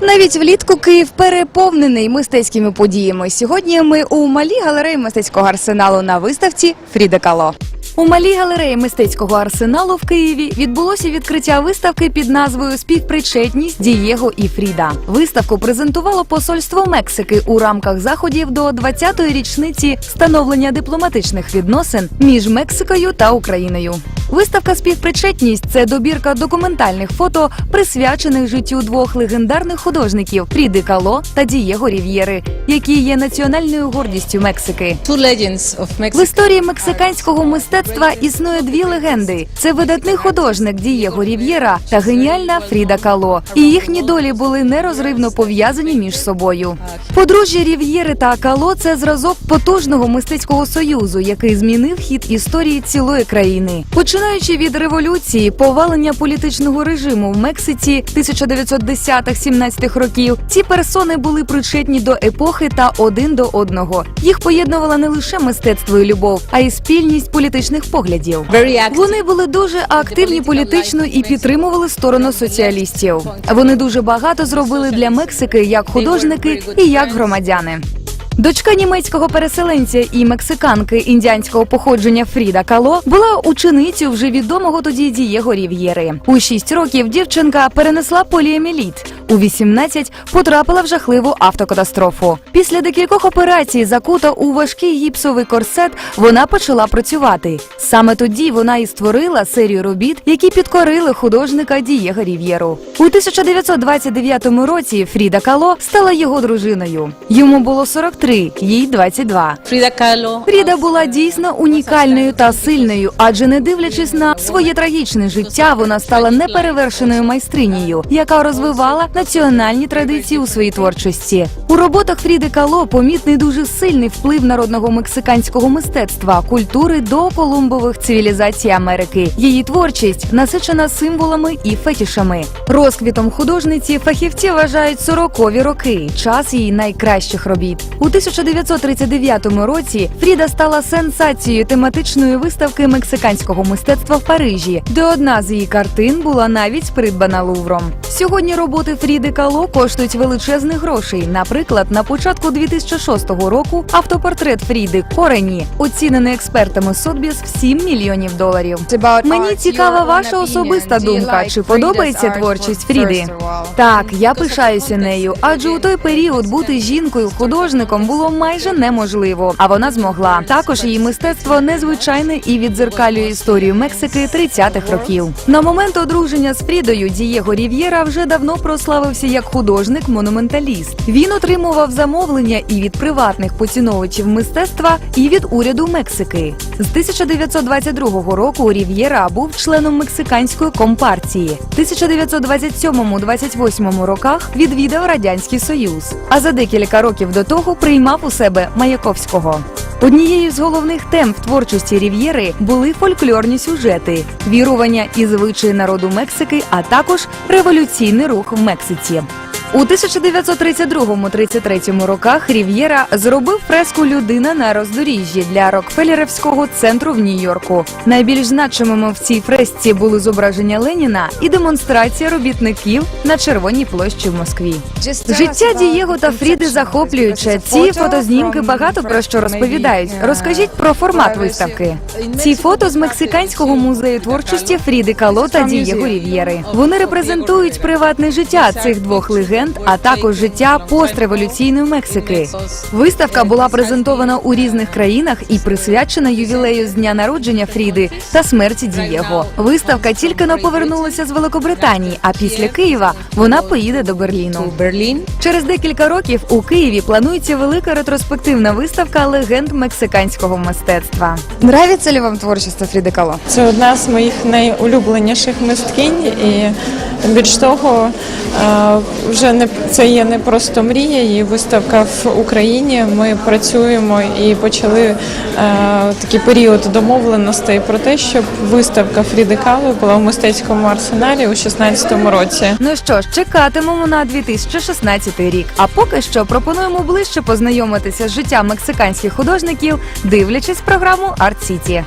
Навіть влітку Київ переповнений мистецькими подіями. Сьогодні ми у малій галереї мистецького арсеналу на виставці Фріда Кало. У малій галереї мистецького арсеналу в Києві відбулося відкриття виставки під назвою Співпричетність Дієго і Фріда. Виставку презентувало посольство Мексики у рамках заходів до 20-ї річниці встановлення дипломатичних відносин між Мексикою та Україною. Виставка Співпричетність це добірка документальних фото, присвячених життю двох легендарних художників Фріди Кало та Дієго Рів'єри, які є національною гордістю Мексики. В історії мексиканського мистецтва існує дві легенди: це видатний художник Дієго Рів'єра та геніальна Фріда Кало. І їхні долі були нерозривно пов'язані між собою. Подружжя Рів'єри та Кало це зразок потужного мистецького союзу, який змінив хід історії цілої країни. Починаючи від революції, повалення політичного режиму в Мексиці 1910-17 років, ці персони були причетні до епохи та один до одного. Їх поєднувало не лише мистецтво і любов, а й спільність політичних поглядів. Вони були дуже активні політично і підтримували сторону соціалістів. Вони дуже багато зробили для Мексики як художники і як громадяни. Дочка німецького переселенця і мексиканки індіанського походження Фріда Кало була ученицею вже відомого тоді Дієго Рів'єри. У 6 років дівчинка перенесла поліеміліт. У 18 потрапила в жахливу автокатастрофу. Після декількох операцій, закута у важкий гіпсовий корсет, вона почала працювати. Саме тоді вона і створила серію робіт, які підкорили художника Дієго Рів'єру. У 1929 році Фріда Кало стала його дружиною. Йому було 43, їй 22. Frida Kahlo. Фріда була дійсно унікальною та сильною, адже не дивлячись на своє трагічне життя, вона стала неперевершеною майстринею, яка розвивала національні традиції у своїй творчості. У роботах Фріди Кало помітний дуже сильний вплив народного мексиканського мистецтва, культури до колумбових цивілізацій Америки. Її творчість насичена символами і фетішами. Розквітом художниці фахівці вважають 40-ві роки, час її найкращих робіт. У 1939 році Фріда стала сенсацією тематичної виставки мексиканського мистецтва в Парижі, де одна з її картин була навіть придбана Лувром. Сьогодні роботи Фріди Кало коштують величезних грошей. Наприклад, на початку 2006 року автопортрет Фріди Корені оцінений експертами Сотбіс в 7 мільйонів доларів. Мені цікава ваша особиста думка. Чи подобається творчість Фріди? Так, я пишаюся нею, адже у той період бути жінкою художником було майже неможливо. А вона змогла. Також її мистецтво незвичайне і віддзеркалює історію Мексики 30-х років. На момент одруження з Фрідою Дієго Рів'єра вже давно прославився як художник-монументаліст. Він отримував замовлення і від приватних поціновувачів мистецтва, і від уряду Мексики. З 1922 року Рів'єра був членом мексиканської компартії. В 1927-28 роках відвідав радянський союз. А за декілька років до того приймав у себе Маяковського. Однією з головних тем в творчості Рів'єри були фольклорні сюжети, вірування і звичаї народу Мексики, а також революційний рух в Мексиці. У 1932-33 роках Рів'єра зробив фреску Людина на роздоріжжі для Рокфеллерівського центру в Нью-Йорку. Найбільш значимими в цій фресці були зображення Леніна і демонстрація робітників на Червоній площі в Москві. Життя Дієго та Фріди захоплююче. Ці фотознімки багато про що розповідають. Розкажіть про формат виставки. Ці фото з мексиканського музею творчості Фріди Кало та Дієго Рів'єри. Вони репрезентують приватне життя цих двох легенд, а також життя постреволюційної Мексики. Виставка була презентована у різних країнах і присвячена ювілею з дня народження Фріди та смерті Дієго. Виставка тільки но повернулася з Великобританії, а після Києва вона поїде до Берліну. Berlin. Через декілька років у Києві планується велика ретроспективна виставка легенд мексиканського мистецтва. Нравиться ли вам творчество Фріди Кало? Це одна з моїх найулюбленіших мисткинь, і більш того, е, вже не це є не просто мрія. Її виставка в Україні. Ми працюємо і почали е, такий період домовленостей про те, щоб виставка Фріди Кало була в мистецькому арсеналі у 2016 році. Ну що ж, чекатимемо на 2016 рік. А поки що пропонуємо ближче познайомитися з життям мексиканських художників, дивлячись програму Арт Сіті.